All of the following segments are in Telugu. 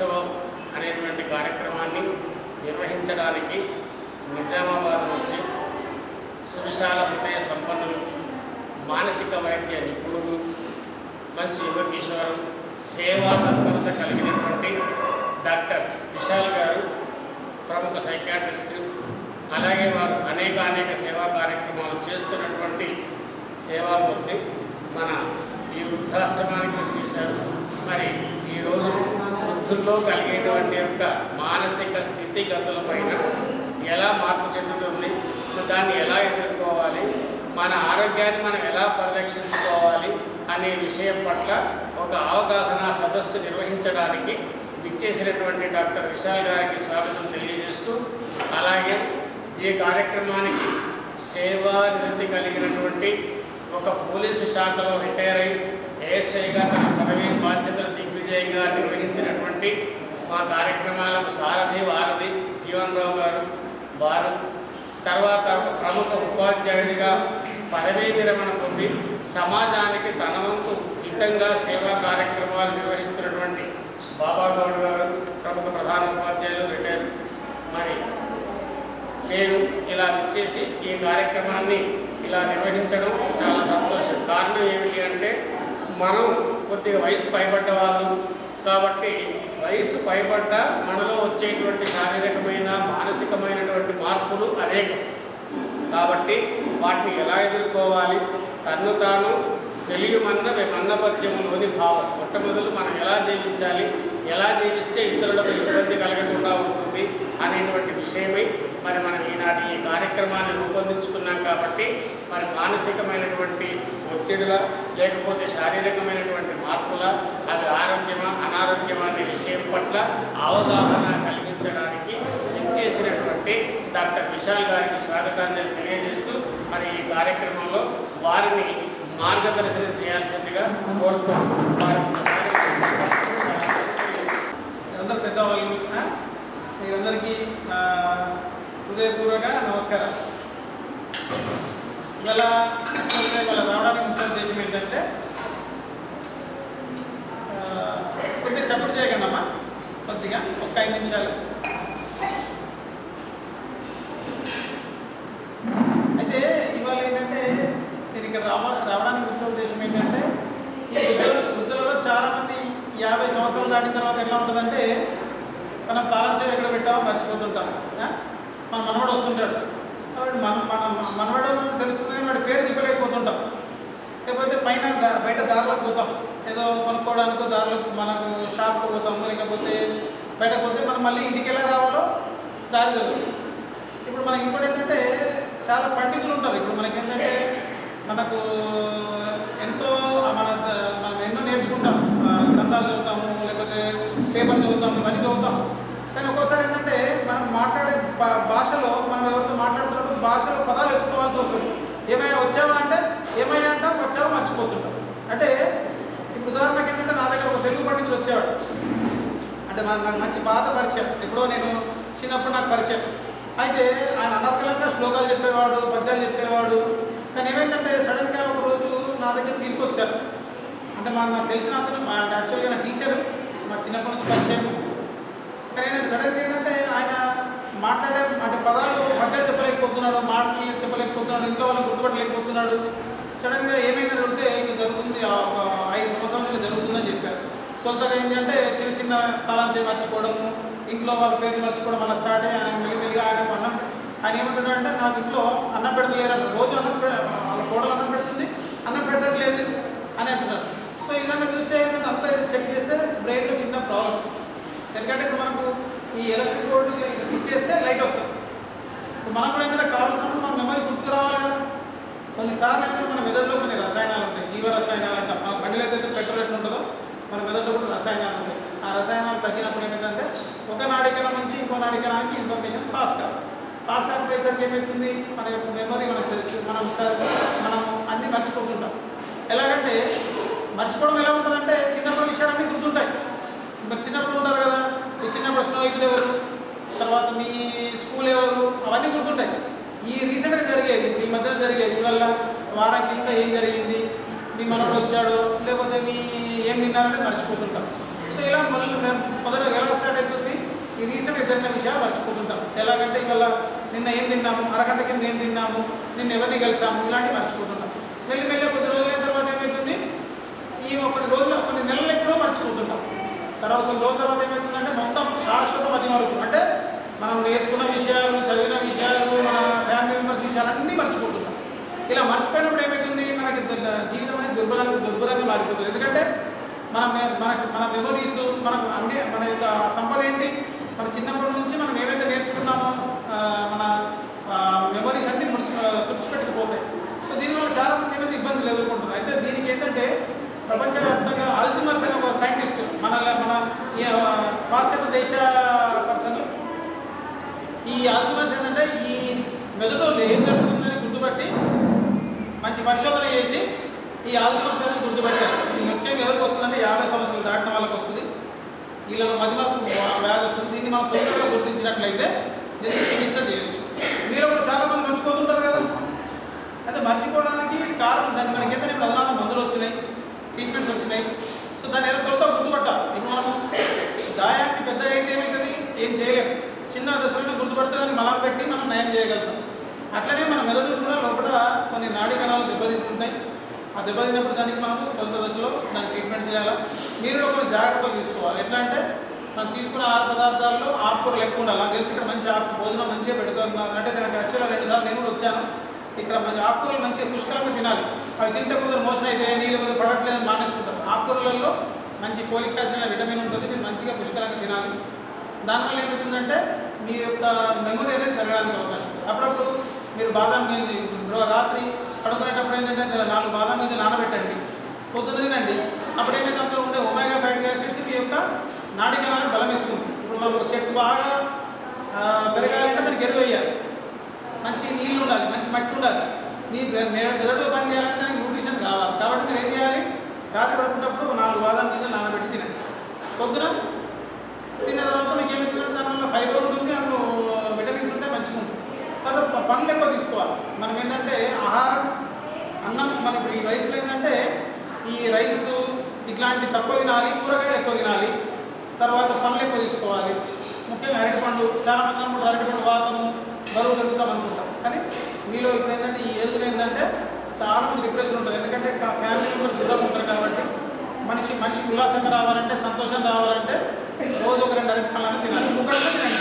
ఉత్సవం అనేటువంటి కార్యక్రమాన్ని నిర్వహించడానికి నిజామాబాద్ నుంచి సువిశాల హృదయ సంపన్నులు మానసిక వైద్య నిపుణులు మంచి యువ కిషోరం సేవా తత్పరత కలిగినటువంటి డాక్టర్ విశాల్ గారు ప్రముఖ సైకాట్రిస్ట్ అలాగే వారు అనేక అనేక సేవా కార్యక్రమాలు చేస్తున్నటువంటి సేవామూర్తి మన ఈ వృద్ధాశ్రమానికి వచ్చేసారు మరి ఈరోజు వృద్ధుల్లో కలిగేటువంటి యొక్క మానసిక స్థితిగతుల పైన ఎలా మార్పు చెందుతుంది? దాన్ని ఎలా ఎదుర్కోవాలి? మన ఆరోగ్యాన్ని మనం ఎలా పరిరక్షించుకోవాలి? అనే విషయం పట్ల ఒక అవగాహన సదస్సు నిర్వహించడానికి విచ్చేసినటువంటి డాక్టర్ విశాల్ గారికి స్వాగతం తెలియజేస్తూ అలాగే ఈ కార్యక్రమానికి సేవా నివృత్తి కలిగినటువంటి ఒక పోలీసు శాఖలో రిటైర్ అయి ఏఎస్ఐగా తన పదవి బాధ్యతలు దిగ్విజయంగా నిర్వహించినటువంటి మా కార్యక్రమాలకు సారథి వారధి జీవన్ రావు గారు. వారు తర్వాత ఒక ప్రముఖ ఉపాధ్యాయుడిగా పదవీ విరమణ పొంది సమాజానికి తన వంతు హితంగా సేవా కార్యక్రమాలు నిర్వహిస్తున్నటువంటి బాబా గౌడ్ గారు ప్రముఖ ప్రధాన ఉపాధ్యాయులు రిటైర్. మరి నేను ఇలా ఇచ్చేసి ఈ కార్యక్రమాన్ని ఇలా నిర్వహించడం చాలా సంతోషం. కారణం ఏమిటి అంటే మనం కొద్దిగా వయసు పైబడ్డ వాళ్ళు. కాబట్టి వయసు పైబడ్డ మనలో వచ్చేటువంటి శారీరకమైన మానసికమైనటువంటి మార్పులు అనేకం. కాబట్టి వాటిని ఎలా ఎదుర్కోవాలి? తన్ను తాను తెలియమన్న మన్నపద్యములోని భావం. మొట్టమొదలు మనం ఎలా జీవించాలి? ఎలా జీవిస్తే ఇతరులకు ఇబ్బంది కలగకుండా ఉంటుంది అనేటువంటి విషయమై మరి మనం ఈనాటి ఈ కార్యక్రమాన్ని రూపొందించుకున్నాం కాబట్టి మరి మానసికమైనటువంటి ఒత్తిడుల లేకపోతే శారీరకమైనటువంటి మార్పుల అవి ఆరోగ్యమా అనారోగ్యమా అనే విషయం పట్ల అవగాహన కలిగించడానికి ఇచ్చేసినటువంటి డాక్టర్ విశాల్ గారికి స్వాగతాన్ని తెలియజేస్తూ మరి ఈ కార్యక్రమంలో వారిని మార్గదర్శనం చేయాల్సిందిగా కోరుతున్నాను అందరు పెద్దవాళ్ళు మీరందరికీ హృదయపూర్వక నమస్కారం ఇవాళ actually ఇవాళ రావడానికి ముఖ్య ఉద్దేశం ఏంటంటే కొద్దిగా చప్పుడు చేయకండి అమ్మా. కొద్దిగా ఒక ఐదు నిమిషాలు. అయితే ఇవాళ ఏంటంటే నేను ఇక్కడ రావ రావడానికి ముఖ్య ఉద్దేశం ఏంటంటే ఈ వృద్ధుల వృద్ధులలో చాలామంది యాభై సంవత్సరాలు దాటిన తర్వాత ఎలా ఉంటుందంటే మనం తాళం ఎక్కడ పెట్టామో మర్చిపోతుంటాం. మన మనవాడు వస్తుంటాడు. కాబట్టి మన మన మనవాడు తెలుసుకుని వాడి పేరు చెప్పలేకపోతుంటాం. లేకపోతే పైన దా- బయట దారిలోకి పోతాం. ఏదో కొనుక్కోవడానికి దారిలోకి మనకు షాప్కి పోతాము లేకపోతే బయట పోతే మనం మళ్ళీ ఇంటికి ఎలా రావాలో దారి తెలియదు ఇప్పుడు మనకి ఇంకోటి ఏంటంటే చాలా పండితులు ఉంటారు. ఇప్పుడు మనకి ఏంటంటే మనకు ఎంతో మన మనం ఎన్నో నేర్చుకుంటాం. గ్రంథాలు చదువుతాము లేకపోతే పేపర్ చదువుతాము ఇవన్నీ చదువుతాం. కానీ ఒక్కోసారి ఏంటంటే మనం మాట్లాడే భాషలో మన భాషలో పదాలు ఎత్తుకోవాల్సి వస్తుంది. ఏమయ్యా వచ్చావా అంటే ఏమయ్యా అంటాం వచ్చావా మర్చిపోతుంటాం. అంటే ఇప్పుడు ఉదాహరణకి ఏంటంటే నా దగ్గర ఒక తెలుగు పండితులు వచ్చేవాడు. అంటే నాకు మంచి బాధ పరిచయం. ఎప్పుడో నేను చిన్నప్పుడు నాకు పరిచయం. అయితే ఆయన అనర్కలంగా శ్లోకాలు చెప్పేవాడు పద్యాలు చెప్పేవాడు. కానీ ఏమైందంటే సడన్గా ఒక రోజు నా దగ్గర తీసుకొచ్చారు. అంటే మాకు నాకు తెలిసిన అతను యాక్చువల్గా నా టీచర్ మా చిన్నప్పటి నుంచి పరిచయం. కానీ ఏంటంటే సడన్గా ఏంటంటే ఆయన మాట్లాడే అంటే పదాలు పద్యాలు చెప్పలేకపోతున్నాడు ఇంట్లో వాళ్ళు గుర్తుపట్టలేకపోతున్నాడు. సడన్గా ఏమైందని అడిగితే ఇది జరుగుతుంది ఆ ఐదు సంవత్సరాల నుంచి జరుగుతుందని చెప్పారు. తొలుతగా ఏంటంటే చిన్న చిన్న తాళం చేయి మర్చిపోవడము ఇంట్లో వాళ్ళ పేరు మర్చిపోవడం అలా స్టార్ట్ అయ్యి ఆయన మెల్లిమెల్లిగా ఆయన అన్నం ఆయన ఏమంటున్నాడంటే నాకు ఇంట్లో అన్నం పెడతలేరు రోజు అన్నం వాళ్ళ కోడలు అన్నం పెడుతుంది అన్నం పెట్టట్లేదు అని అంటున్నారు. సో ఇదంతా చూస్తే అంత చెక్ చేస్తే బ్రెయిన్లో చిన్న ప్రాబ్లం ఎందుకంటే ఇప్పుడు మనకు ఈ ఎలక్ట్రిక్ బోర్డు స్విచ్ చేస్తే లైట్ వస్తుంది. మనం కూడా ఏదైనా కావాల్సినప్పుడు మన మెమరీ గుర్తుకు రావాలి కదా. కొన్నిసార్లు అయితే మన మెదడులో కొన్ని రసాయనాలు ఉంటాయి. జీవ రసాయనాలు అంటాం మన బండిలో అయితే పెట్రోల్ ఎట్లా ఉంటుందో మన మెదడులో కూడా రసాయనాలు ఉంటాయి. ఆ రసాయనాలు తగ్గినప్పుడు ఏంటంటే ఒక నాడికల నుంచి ఇంకో నాడికరానికి ఇన్ఫర్మేషన్ పాస్ కాదు. పాస్ కాకపోయేసరికి ఏమవుతుంది మన యొక్క మెమరీ మనం మనం మనం అన్నీ మర్చిపోతుంటాం. ఎలాగంటే మర్చిపోవడం ఎలా ఉంటుందంటే చిన్నప్పుడు విషయాలన్నీ గుర్తుంటాయి. మరి చిన్నప్పుడు ఉంటారు కదా. చిన్నప్పుడు స్నేహితులు ఎవరు? తర్వాత మీ స్కూల్ ఎవరు? అవన్నీ గుర్తుంటాయి. ఈ రీసెంట్గా జరిగేది మీ ఈ జరిగేది ఇవల్ల వారం కింద ఏం జరిగింది? మీ మనోడు వచ్చాడు లేకపోతే మీ ఏం విన్నారంటే మర్చిపోతుంటాం. సో ఇలా మొదలు మొదలు ఎలా స్టార్ట్ అవుతుంది ఈ రీసెంట్గా జరిగిన విషయాలు మర్చిపోతుంటాం. ఎలాగంటే ఇవాళ నిన్న ఏం తిన్నాము? అరగంట కింద ఏం తిన్నాము? నిన్న ఎవరిని కలిసాము? ఇలాంటివి మర్చిపోతుంటాం. మెల్లి మెల్లి కొద్ది రోజులైన తర్వాత ఏమవుతుంది ఈ కొన్ని రోజులు కొన్ని నెలలు ఎప్పుడో మర్చిపోతుంటాం. తర్వాత కొన్ని రోజుల తర్వాత ఏమవుతుందంటే మొత్తం శాశ్వత మతిమరుపు అంటే మనం నేర్చుకున్న విషయాలు చదివిన విషయాలు మన ఫ్యామిలీ మెంబర్స్ విషయాలు అన్నీ మర్చిపోతున్నాం. ఇలా మర్చిపోయినప్పుడు ఏమవుతుంది మనకి జీవితం అనేది దుర్బలంగా దుర్బలంగా మారిపోతుంది. ఎందుకంటే మన మనకి మన మెమొరీస్ మనకు అన్ని మన యొక్క సంపద ఏంటి? మన చిన్నప్పటి నుంచి మనం ఏవైతే నేర్చుకున్నామో మన మెమొరీస్ అన్ని ముడిచి తుడిచిపెట్టుకుపోతాయి. సో దీనివల్ల చాలామంది ఏమైతే ఇబ్బందులు ఎదుర్కొంటారు అయితే దీనికి ఏంటంటే ప్రపంచవ్యాప్తంగా ఆల్జిమర్స్ అనే ఒక సైంటిస్ట్ మన మన ఈ, ఆ, పాశ్చాత్య దేశ పర్సన్ ఈ ఆల్జిమర్స్ ఏంటంటే ఈ మెదడులో ఏం జరుగుతుందని గుర్తుపట్టి మంచి పరిశోధన చేసి ఈ ఆల్జిమర్స్ అనేది గుర్తుపెట్టారు. ఇది ముఖ్యంగా ఎవరికి వస్తుందంటే యాభై సంవత్సరాలు దాటిన వాళ్ళకి వస్తుంది. వీళ్ళలో మధ్యమకు వ్యాధి వస్తుంది. దీన్ని మనం తొందరగా గుర్తించినట్లయితే దీనికి చికిత్స చేయొచ్చు. మీరు కూడా చాలామంది మర్చిపోతుంటారు కదా. అయితే మర్చిపోవడానికి కారణం దాన్ని మనకి ఏదైనా ఇప్పుడు మందులు వచ్చినాయి ట్రీట్మెంట్స్ వచ్చినాయి. సో దాన్ని ఎలా త్వరతో గుర్తుపట్టాలి? ఇప్పుడు మనము గాయానికి పెద్దగా అయితే ఏమవుతుంది ఏం చేయలేము చిన్న దశలో గుర్తుపడితే దాన్ని మనం పెట్టి మనం నయం చేయగలుగుతాం. అట్లనే మన మెదడు కూడా లోపల కొన్ని నాడీ కణాలు దెబ్బతింటుంటాయి. ఆ దెబ్బతిన్నప్పుడు దానికి మనము తొలుత దశలో దాన్ని ట్రీట్మెంట్ చేయాలి? మీరు కూడా కొన్ని జాగ్రత్తలు తీసుకోవాలి. ఎట్లా అంటే మనం తీసుకున్న ఆహార పదార్థాల్లో ఆకుకూరలు ఎక్కువ ఉండాలి. నాకు తెలిసి ఇక్కడ మంచి ఆకు భోజనం మంచిగా పెడుతున్నారు అంటే నాకు యాక్చువల్గా రెండుసార్లు నేను కూడా వచ్చాను. ఇక్కడ మంచి ఆకుకూరలు మంచిగా పుష్కలంగా తినాలి. అవి తింటే కొందరు మోషన్ అయితే నీళ్ళు కొందరు పడట్లేదని మానేస్తుంటారు. ఆకుకూరలలో మంచి ఫోలిక్ యాసిడ్ విటమిన్ ఉంటుంది. మీరు మంచిగా పుష్కలంగా తినాలి. దానివల్ల ఏమవుతుందంటే మీ యొక్క మెమొరీ అనేది పెరగడానికి అవకాశం ఉంది అప్పుడప్పుడు మీరు బాదం గింజ రాత్రి పడుకునేటప్పుడు ఏంటంటే నాలుగు బాదం గింజ నానబెట్టండి. పొద్దున తినండి. అప్పుడు ఏమైతే అందులో ఉండే ఒమేగా ఫ్యాటీ యాసిడ్స్ మీ యొక్క నాడికలను బలం ఇస్తుంది. ఇప్పుడు మనం చెట్టు బాగా పెరగాలంటే దానికి ఎరువు వేయాలి. మంచి నీళ్ళు ఉండాలి మంచి మట్టి ఉండాలి. మీ మె- మెదడు పని చేయాలంటే దానికి న్యూట్రిషన్ కావాలి. కాబట్టి మీరు ఏం చేయాలి? రాత్రి పడుకున్నప్పుడు నాలుగు బాదం గింజలు నానబెట్టి తినండి. పొద్దున తిన్న తర్వాత మీకు ఏమవుతుందంటే దానివల్ల ఫైబర్ ఉంటుంది అందులో విటమిన్స్ ఉంటే మంచిగా ఉంటుంది తర్వాత పండ్లు ఎక్కువ తీసుకోవాలి. మనం ఏంటంటే ఆహారం అన్నం మన ఇప్పుడు ఈ వయసులో ఏంటంటే ఈ రైస్ ఇట్లాంటి తక్కువ తినాలి కూరగాయలు ఎక్కువ తినాలి తర్వాత పండ్లు ఎక్కువ తీసుకోవాలి. ముఖ్యంగా అరటిపండు చాలా మంది అనుకుంటారు అరటిపండు వాతము బరువు పెరుగుతాం అనుకుంటాం కానీ మీలో ఇప్పుడు ఏంటంటే ఈ ఏజ్లో ఏంటంటే చాలా మంది డిప్రెషన్ ఉంటుంది ఎందుకంటే ఫ్యామిలీ మెంబర్స్ దూరం ఉంటారు కాబట్టి మనిషి మనిషికి ఉల్లాసంగా రావాలంటే సంతోషం రావాలంటే రోజు ఒక రెండు అరటి పళ్ళని తినాలి. ఒకటి తినండి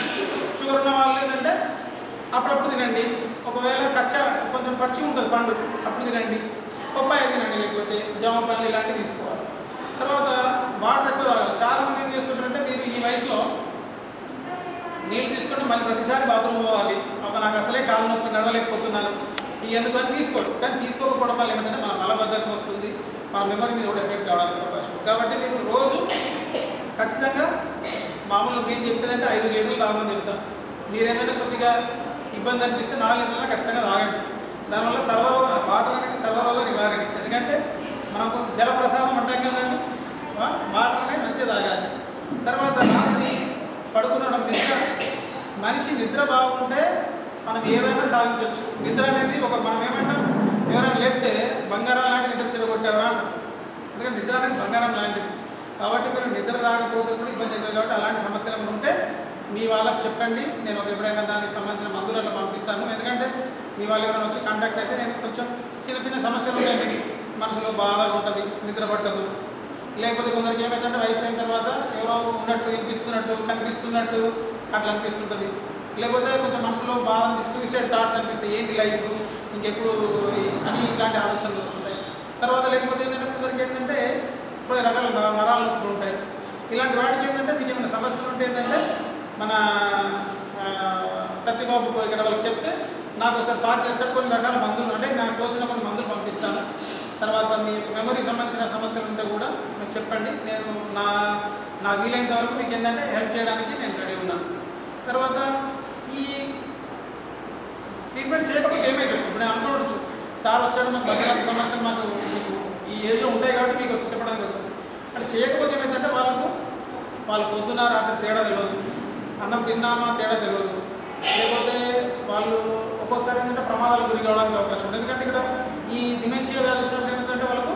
షుగర్ ఉన్న వాళ్ళు ఏంటంటే అప్పుడప్పుడు తినండి. ఒకవేళ కచ్చ కొంచెం పచ్చి ఉంటుంది పండు అప్పుడు తినండి. పప్పాయ తినండి లేకపోతే జామ పండ్లు ఇలాంటివి తీసుకోవాలి. తర్వాత వాటర్ ఎక్కువ తాగాలి. చాలా మంది ఏం చేస్తుంటారంటే మీరు ఈ వయసులో నీళ్ళు తీసుకుంటే మళ్ళీ ప్రతిసారి బాత్రూమ్ పోవాలి. ఒక నాకు అసలే కాలు నొప్పి నడవలేకపోతున్నాను. ఈ ఎందుకని తీసుకోడు కానీ తీసుకోకపోవడం వల్ల ఏమంటే మన మలబద్ధకం వస్తుంది. మన మెమరీ మీద కూడా ఎఫెక్ట్ కావడానికి అవకాశం కాబట్టి మీరు రోజు ఖచ్చితంగా మామూలు నేను చెప్పేదంటే ఐదు లీటర్లు తాగమని చెప్తాను. మీరేంటంటే కొద్దిగా ఇబ్బంది అనిపిస్తే నాలుగు లీటర్లు ఖచ్చితంగా తాగండి. దానివల్ల సర్వ వాటర్ అనేది సర్వరోగ నివారణ. ఎందుకంటే మనకు జలప్రసాదం ఉంటాం కదండి వాటర్ అనేది మంచిగా తాగాలి. తర్వాత రాత్రి పడుకునడం నిద్ర మనిషి నిద్ర బాగుంటే మనం ఏదైనా సాధించవచ్చు నిద్ర అనేది ఒక మనం ఏమంటాం? ఎవరైనా లేపితే బంగారం లాంటి నిద్ర చెడగొట్టారా అంటాం. ఎందుకంటే నిద్ర అనేది బంగారం లాంటిది. కాబట్టి మీరు నిద్ర రాకపోతే కూడా ఇబ్బంది అవుతుంది కాబట్టి అలాంటి సమస్యలు ఉంటే మీ వాళ్ళకి చెప్పండి. నేను ఒక ఎప్పుడైనా దానికి సంబంధించిన మందులు అట్లా పంపిస్తాను. ఎందుకంటే మీ వాళ్ళు ఎవరైనా వచ్చి కాంటాక్ట్ అయితే నేను కొంచెం చిన్న చిన్న సమస్యలు ఉంటాయి. మీకు మనసులో బాధ ఉంటుంది నిద్ర పట్టదు. లేకపోతే కొందరికి ఏమైందంటే వయసు అయిన తర్వాత ఎవరో ఉన్నట్టు వినిపిస్తున్నట్టు కనిపిస్తున్నట్టు అట్లా అనిపిస్తుంటుంది. లేకపోతే కొంచెం మనసులో బాధ సూసైడ్ థాట్స్ అనిపిస్తాయి. ఏంటి లైఫ్ ఇంకెప్పుడు అని ఇలాంటి ఆలోచనలు వస్తుంటాయి. తర్వాత లేకపోతే ఏంటంటే కొందరికి ఏంటంటే కొన్ని రకాల నరాలు ఉంటాయి. ఇలాంటి వాటికి ఏంటంటే మీకు ఏమైనా సమస్యలు ఉంటే ఏంటంటే మన సత్యబాబు ఇక్కడ వాళ్ళకి చెప్తే నాకు ఒకసారి పాస్ చేస్తాడు కొన్ని రకాల మందులు అంటే నాకు తోచిన కొన్ని మందులు పంపిస్తాను. తర్వాత మీ మెమరీ సంబంధించిన సమస్యలు ఉంటే కూడా మీకు చెప్పండి. నేను నా నా వీలైనంత వరకు మీకు ఏంటంటే హెల్ప్ చేయడానికి నేను రెడీ ఉన్నాను. తర్వాత ఈ ట్రీట్మెంట్ చేయకపోతే ఏమైతుంది ఇప్పుడు నేను అనుకోవచ్చు. సార్ వచ్చాడు మాకు భద్రత సమస్యలు మాకు ఈ ఏజ్లో ఉంటాయి కాబట్టి మీకు వచ్చి చెప్పడానికి వచ్చాను అంటే చేయకపోతే ఏమైందంటే వాళ్ళకు వాళ్ళు పొద్దున రాత్రి తేడా తెలియదు అన్నం తిన్నామా తేడా తెలియదు లేకపోతే వాళ్ళు ఒక్కోసారి ఏంటంటే ప్రమాదాలకు గురి కావడానికి అవకాశం ఉంది. ఎందుకంటే ఇక్కడ ఈ డిమెన్షియా వ్యాధి వచ్చినప్పుడు ఏంటంటే వాళ్ళకు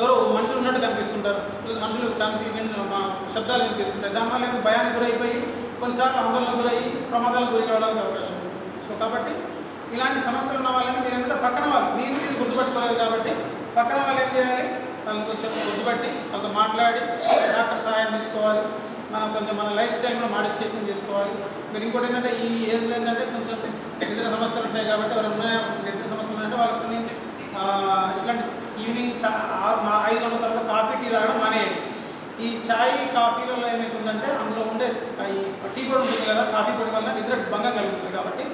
ఎవరు మనుషులు ఉన్నట్టు కనిపిస్తుంటారు. మనుషులు కనిపి శబ్దాలు వినిపిస్తుంటాయి. దానివల్ల భయానికి గురైపోయి కొన్నిసార్లు ఆందోళనకు గురయ్యి ప్రమాదాలకు గురి కావడానికి అవకాశం ఉంది. సో కాబట్టి ఇలాంటి సమస్యలు ఉన్న వాళ్ళని మీరు ఎందుకంటే పక్కన వాళ్ళు మీరు మీరు గుర్తుపెట్టుకోలేదు కాబట్టి పక్కన వాళ్ళు ఏం చేయాలి? వాళ్ళని కొంచెం గుర్తుపెట్టి వాళ్ళతో మాట్లాడి డాక్టర్ సహాయం తీసుకోవాలి. మనం కొంచెం మన లైఫ్ స్టైల్ కూడా మాడిఫికేషన్ చేసుకోవాలి. మీరు ఇంకోటి ఏంటంటే ఈ ఏజ్లో ఏంటంటే కొంచెం నిద్ర సమస్యలు ఉంటాయి కాబట్టి ఎవరు ఉన్న నిద్ర సమస్యలు అంటే వాళ్ళకి కొన్ని ఇట్లాంటి ఈవినింగ్ చా ఆరు ఐదు గంటల తర్వాత కాఫీ టీ తాగడం మానేయండి. ఈ చాయ్ కాఫీలలో ఏమవుతుందంటే అందులో ఉండే ఈ టీ పొడి ఉంటుంది కదా కాఫీ పొడి వల్ల నిద్ర భంగం కలుగుతుంది కాబట్టి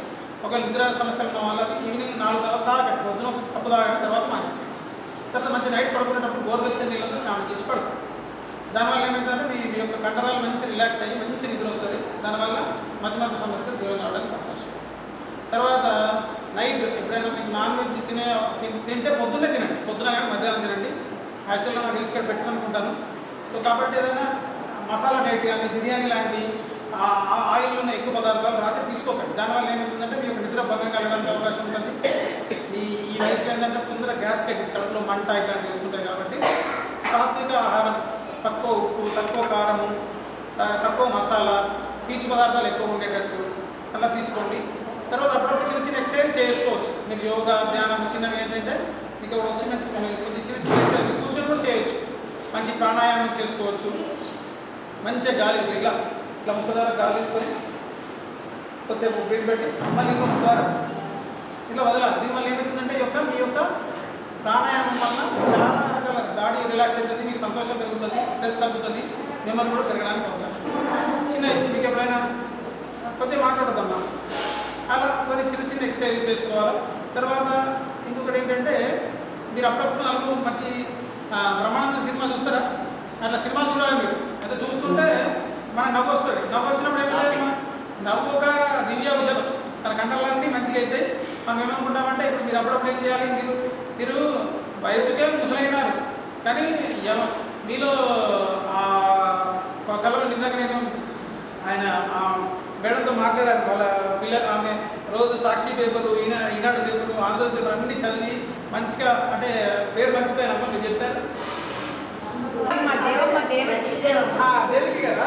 ఒక నిద్ర సమస్యలు ఉన్న వాళ్ళకి ఈవినింగ్ నాలుగు తర్వాత తాగండి పొద్దున ఒక కప్పు తాగండి తర్వాత మానేసేయండి. తర్వాత మంచి నైట్ పడుకునేటప్పుడు గోరువెచ్చని నీళ్ళతో స్నానం చేసి పడుకోండి. దానివల్ల ఏమైందంటే మీ మీ యొక్క కండరాలు మంచి రిలాక్స్ అయ్యి మంచి నిద్ర వస్తుంది. దానివల్ల మధ్య సమస్య దూరం అవడానికి అవకాశం. తర్వాత నైట్ ఎప్పుడైనా మీకు నాన్ వెజ్ తినే తింటే పొద్దున్నే తినండి. పొద్దున కానీ మధ్యాహ్నం తినండి. యాక్చువల్గా నాకు తెలిసి ఇక్కడ పెట్టాలనుకుంటాను సో కాబట్టి ఏదైనా మసాలా డైట్ కానీ బిర్యానీ లాంటి ఆ ఆయిల్ ఉన్న ఎక్కువ పదార్థాలు రాత్రి తీసుకోకండి. దానివల్ల ఏమవుతుందంటే మీ యొక్క నిద్ర భంగం కలగడానికి అవకాశం ఉంటుంది. ఈ ఈ వయసులో ఏంటంటే తొందర గ్యాస్ కట్టించి కడుపులో మంట ఇట్లాంటివి వేసుకుంటాయి కాబట్టి సాత్విక ఆహారం తక్కువ ఉప్పు తక్కువ కారము తక్కువ మసాలా పీచు పదార్థాలు ఎక్కువ ఉండేటట్టు అలా తీసుకోండి. తర్వాత అప్పుడప్పుడు చిన్న చిన్న ఎక్సర్సైజ్ చేసుకోవచ్చు. మీరు యోగా ధ్యానం చిన్నవి ఏంటంటే మీకు ఒక చిన్న కొన్ని చిన్న చిన్న ఎక్సర్సైజ్ కూర్చొని కూడా చేయొచ్చు. మంచి ప్రాణాయామం చేసుకోవచ్చు. మంచిగా గాలి ఇలా ఇట్లా ముక్క ద్వారా గాలి తీసుకొని కొద్దిసేపు బ్రీత్ పెట్టి మళ్ళీ ఇంకొక ద్వారా ఇట్లా వదలాలి. దీనివల్ల ఏమవుతుందంటే ఈ యొక్క మీ యొక్క ప్రాణాయామం వల్ల చాలా రకాల బాడీ రిలాక్స్ అవుతుంది మీకు సంతోషం పెరుగుతుంది స్ట్రెస్ తగ్గుతుంది నెమ్మది కూడా పెరగడానికి అవకాశం చిన్న మీకు ఎప్పుడైనా కొద్దిగా మాట్లాడదమ్మా అలా కొన్ని చిన్న చిన్న ఎక్సర్సైజ్ చేసుకోవాలి. తర్వాత ఇంకొకటి ఏంటంటే మీరు అప్పుడప్పుడు నలుగురు మంచి బ్రహ్మానంద సినిమా చూస్తారా? అట్లా సినిమా చూడాలి మీరు. అయితే చూస్తుంటే మనకు నవ్వు వస్తుంది. నవ్వు వచ్చినప్పుడు ఏమైనా నవ్వు ఒక దివ్య ఔషధం. తన కండలన్నీ మంచిగా అయితే మనం ఏమనుకుంటామంటే ఇప్పుడు మీరు అప్పుడప్పుడు ఏం చేయాలి? మీరు మీరు వయసుకే ముసలైనారు. కానీ మీలో ఆ కళలో ఇందాక నేను ఆయన ఆ మేడంతో మాట్లాడారు. వాళ్ళ పిల్లలు ఆమె రోజు సాక్షి పేపరు ఈనా ఈనాడు పేపరు ఆంధ్ర పేపర్ అన్ని చదివి మంచిగా అంటే పేరు మర్చిపోయానమ్మా మీరు చెప్పారు? దేవికి కదా?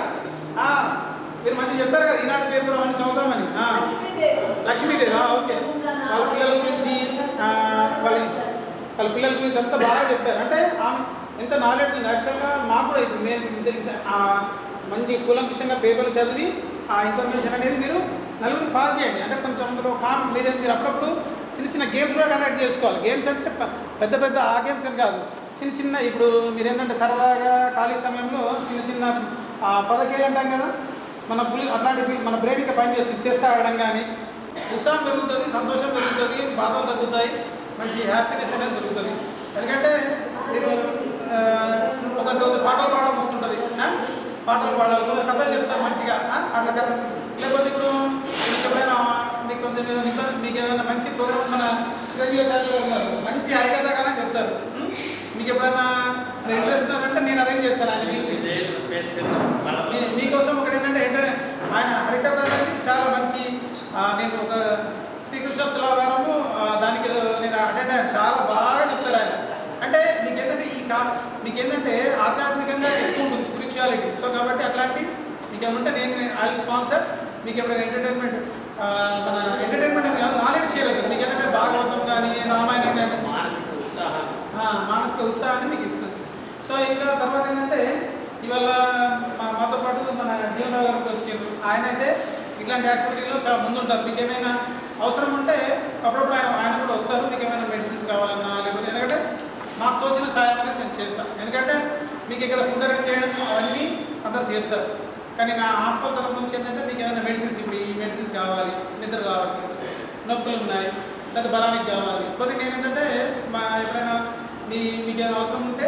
మీరు మంచిగా చెప్పారు కదా ఈనాడు పేపర్ అవన్నీ చదువుతామని. లక్ష్మీదేవి. ఓకే. వాళ్ళ పిల్లల గురించి వాళ్ళ వాళ్ళ పిల్లల గురించి అంతా బాగా చెప్పారు. అంటే ఎంత నాలెడ్జ్ ఉంది యాక్చువల్గా మాకు కూడా ఇప్పుడు మేము మంచి కులంకిషంగా పేపర్లు చదివి ఆ ఇన్ఫర్మేషన్ అనేది మీరు నలుగురు పాస్ చేయండి. అంటే కొంచెం అందులో కామ్ మీరు మీరు అప్పుడప్పుడు చిన్న చిన్న గేమ్స్ కూడా కండక్ట్ చేసుకోవాలి. గేమ్స్ అంటే పెద్ద పెద్ద ఆ గేమ్స్ అని కాదు. చిన్న చిన్న ఇప్పుడు మీరు ఏంటంటే సరదాగా ఖాళీ సమయంలో చిన్న చిన్న ఆ, పదకేలు అంటాం కదా మన పులి అట్లాంటివి మన బ్రెయిన్ ఇంకా పనిచేస్తుంది. చెస్ ఆడడం కానీ ఉత్సాహం పెరుగుతుంది సంతోషం పెరుగుతుంది బాధలు తగ్గుతాయి. మంచి హ్యాపీనెస్ అనేది దొరుకుతుంది. ఎందుకంటే మీరు ఒక రోజు పాటలు పాడడం వస్తుంటుంది పాటలు పాడాలి కొందరు కథలు చెప్తారు మంచిగా అట్లా కథ లేకపోతే ఇప్పుడు మీకు ఎప్పుడైనా మీకు కొంచెం ఏదైనా ఇబ్బంది మీకు ఏదైనా మంచి ప్రోగ్రామ్ మన రేడియో ఛానల్లో ఉన్నారు మంచి చెప్తారు మీకు ఎప్పుడైనా మీరు ఇంట్రెస్ట్ ఉన్నారంటే నేను అరేంజ్ చేస్తాను ఆయన మీకోసం ఒకటి ఏంటంటే ఆయన హరికథ అనేది చాలా మంచి నేను ఒక శ్రీకృష్ణ తులాభారము ఆ, దానికి ఏదో నేను అటెండ్ అయ్యాను చాలా బాగా చెప్తారు ఆయన అంటే మీకు ఏంటంటే ఈ కా మీకు ఏంటంటే ఆధ్యాత్మికంగా ఎక్కువ ఉంటుంది స్పిరిచువాలిటీ సో కాబట్టి అట్లాంటి మీకు ఏమంటే నేను ఐ స్పాన్సర్ మీకు ఎప్పుడైనా ఎంటర్టైన్మెంట్ మన ఎంటర్టైన్మెంట్ అని కాదు నాలెడ్జ్ చేయలేదు మీకు ఏంటంటే భాగవతం కానీ రామాయణం కానీ మానసిక ఉత్సాహాన్ని ఆ, మానసిక ఉత్సాహాన్ని మీకు ఇస్తుంది సో ఇంకా తర్వాత ఏంటంటే ఇవాళ మా మాతో పాటు మన జీవనరావు గారికి వచ్చారు. ఆయన అయితే ఇట్లాంటి యాక్టివిటీలో చాలా ముందుంటారు. మీకు ఏమైనా అవసరం ఉంటే అప్పుడప్పుడు ఆయన ఆయన కూడా వస్తారు. మీకు ఏమైనా మెడిసిన్స్ కావాలన్నా లేకపోతే ఎందుకంటే మాకు తోచిన చేస్తాం. చేస్తాను ఎందుకంటే మీకు ఇక్కడ ఫుడ్ అరేంజ్ చేయడం అవన్నీ అందరు చేస్తారు. కానీ నా హాస్పిటల్ తరఫు నుంచి ఏంటంటే మీకు ఏదైనా మెడిసిన్స్ ఇప్పుడు ఈ మెడిసిన్స్ కావాలి నిద్ర కావాలి నొప్పులు ఉన్నాయి లేదా బలానికి కావాలి. కొన్ని నేను ఏంటంటే మా ఎప్పుడైనా మీ మీకు ఏదైనా అవసరం ఉంటే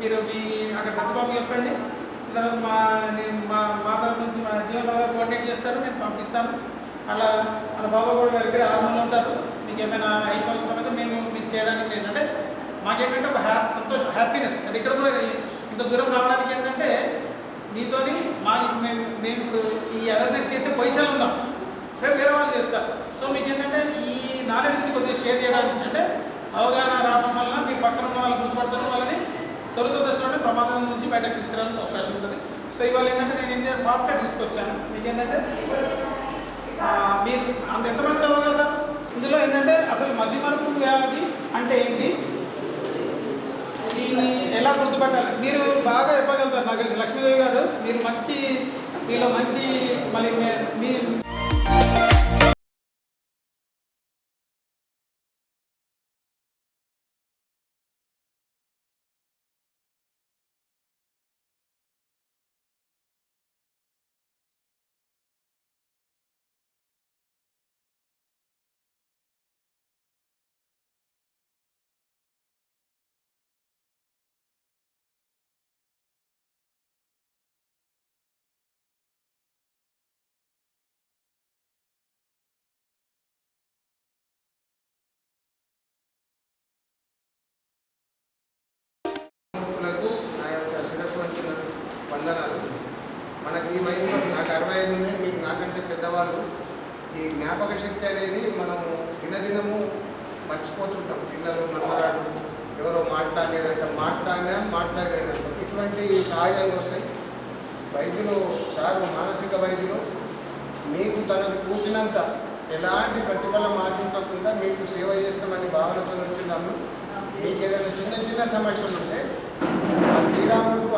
మీరు మీ అక్కడ సత్యబాబు చెప్పండి. తర్వాత మా నేను మా మా తరఫు నుంచి మా జీవనరావు గారు కోఆర్డినేట్ చేస్తారు నేను పంపిస్తాను. అలా మన బాబా కూడా గారు ఇక్కడ ఆర్మీలో ఉంటారు. మీకు ఏమైనా హెల్ప్ అవసరం అయితే మేము మీకు చేయడానికి ఏంటంటే మాకేంటంటే ఒక హ్యా సంతోషం హ్యాపీనెస్ అంటే ఇక్కడ కూడా ఇంత దూరం రావడానికి ఏంటంటే మీతోని మా మేము మేము ఇప్పుడు ఈ అవేర్నెస్ చేసే పొజిషన్ ఉన్నాం. రేపు వేరే వాళ్ళు చేస్తారు. సో మీకు ఏంటంటే ఈ నాలెడ్జ్ని కొద్దిగా షేర్ చేయడానికి అంటే అవగాహన రావడం వల్ల మీ పక్కన ఉన్న వాళ్ళు గుర్తుపడతారు వాళ్ళని తొలుత దశలోనే ప్రమాదం నుంచి బయటకు తీసుకురావడానికి అవకాశం ఉంటుంది. సో ఇవాళ ఏంటంటే నేను ఏంటంటే పాప్లెట్ తీసుకొచ్చాను. మీకు ఏంటంటే మీరు అంత ఎంతమంది చదవగలుగుతారు ఇందులో ఏంటంటే అసలు మధ్యమరపు వ్యాధి అంటే ఏంటి? దీన్ని ఎలా గుర్తుపెట్టాలి? మీరు బాగా చెప్పగలుగుతారు నాకు తెలిసి. లక్ష్మీదేవి గారు మీరు మంచి మీలో మంచి మళ్ళీ మీ నాకు ఈ వయసులో నాకు అరవై ఐదు ఉన్నాయి. మీకు నాకంటే పెద్దవాళ్ళు. ఈ జ్ఞాపక శక్తి అనేది మనం దినదినము మర్చిపోతుంటాం. పిల్లలు మనవరాడు ఎవరో మాట్లాడలేదంట మాట్లాడినా మాట్లాడలేదంట. ఇటువంటి సహాయంగా వస్తాయి. వైద్యులు సార్ మానసిక వైద్యులు మీకు తనకు కూర్చున్నంత ఎలాంటి ప్రతిఫలం ఆశించకుండా మీకు సేవ చేస్తామని భావనతో ఉంటున్నాము. మీకు ఏదైనా చిన్న చిన్న సమస్యలు ఉంటే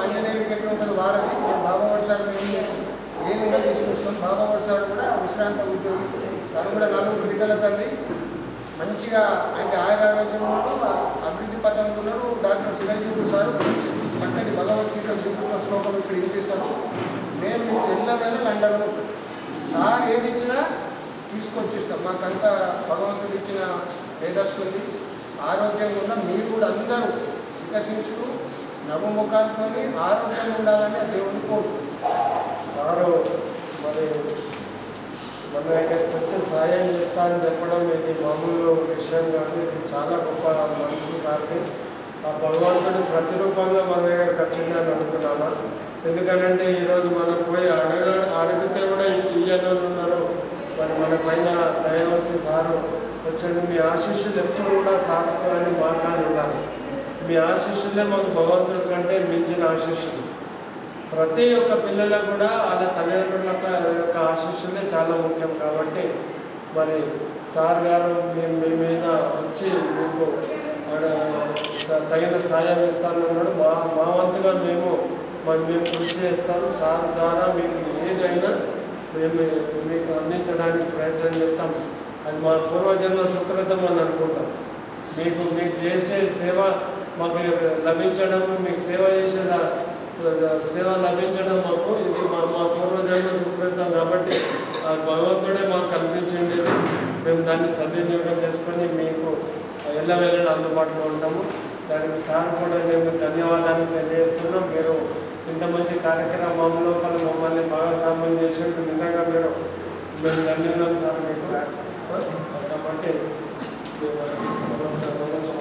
శ్రీరాముడికి అంజనేయుడికి ఎట్లా ఉంటుంది మేము బాబావాడు సార్ మేము ఏ నెల తీసుకొస్తాం బాబావాడు సార్ కూడా విశ్రాంత ఉద్యోగి. తను కూడా నలుగురు బిడ్డల తల్లి. మంచిగా అంటే ఆయురారోగ్యం ఉన్నాడు అభివృద్ధి పథకం ఉన్నాడు డాక్టర్ చిరంజీవుడు సార్ చక్కటి భగవద్గీత శ్రీకృష్ణ శ్లోకం ఇక్కడ వినిపిస్తాము మేము ఎల్ల వేళ లండన్లో సార్ ఏది ఇచ్చినా తీసుకొచ్చి ఇస్తాం మాకంతా భగవంతుడు ఇచ్చిన మేధస్సు ఉంది ఆరోగ్యంగా ఉన్న మీరు కూడా అందరూ వికసించుతూ నవ్వుముఖాలతో ఆరోగ్యంగా ఉండాలని ఆ దేవుని సారు మరి మన దగ్గరికి వచ్చి సహాయం చేస్తా అని చెప్పడం ఇది మామూలు విషయం కాదు. ఇది చాలా గొప్ప మనసు కాబట్టి ఆ భగవంతుడు ప్రతిరూపంగా మన దగ్గరకు వచ్చిందని అనుకున్నాను ఎందుకంటే ఈరోజు మనం పోయి అడగ అడిగితే కూడా ఇయ్యని ఉన్నారు. మరి మన పైన దయ వచ్చి సారు వచ్చండి మీ ఆశీస్సులు ఎప్పుడు కూడా సార్తో అని మీ ఆశీస్సులే మాకు భగవంతుడి కంటే మించిన ఆశీస్సులు. ప్రతి ఒక్క పిల్లలకు కూడా వాళ్ళ తల్లిదండ్రుల యొక్క ఆశీస్సులే చాలా ముఖ్యం కాబట్టి మరి సార్ గారు మీ మీ మీద వచ్చి మీకు తగిన సాయం ఇస్తానన్నాడు మా మా వంతుగా మేము మరి మేము కృషి చేస్తాము సార్ ద్వారా మీకు ఏదైనా మేము మీకు అందించడానికి ప్రయత్నం చేస్తాం. అది మా పూర్వజన్మ సుకృతం అని అనుకుంటాం. మీకు మీకు చేసే సేవ మాకు లభించడం మీకు సేవ చేసే సేవ లభించడం మాకు ఇది మా మా పూర్వజన్మ సుకృతం కాబట్టి ఆ భగవంతుడే మాకు కల్పించింది మేము దాన్ని సద్వినియోగం చేసుకొని మీకు ఎల్లవేళ అందుబాటులో ఉంటాము. దానికి సార్ కూడా నేను ధన్యవాదాలు తెలియజేస్తున్నాం. మీరు ఇంత మంచి కార్యక్రమం లోపల మమ్మల్ని భాగస్వామ్యం చేసినందుకు నిజంగా మీరు మేము ధన్యవాదాలు సార్ మీకు. కాబట్టి నమస్కారం.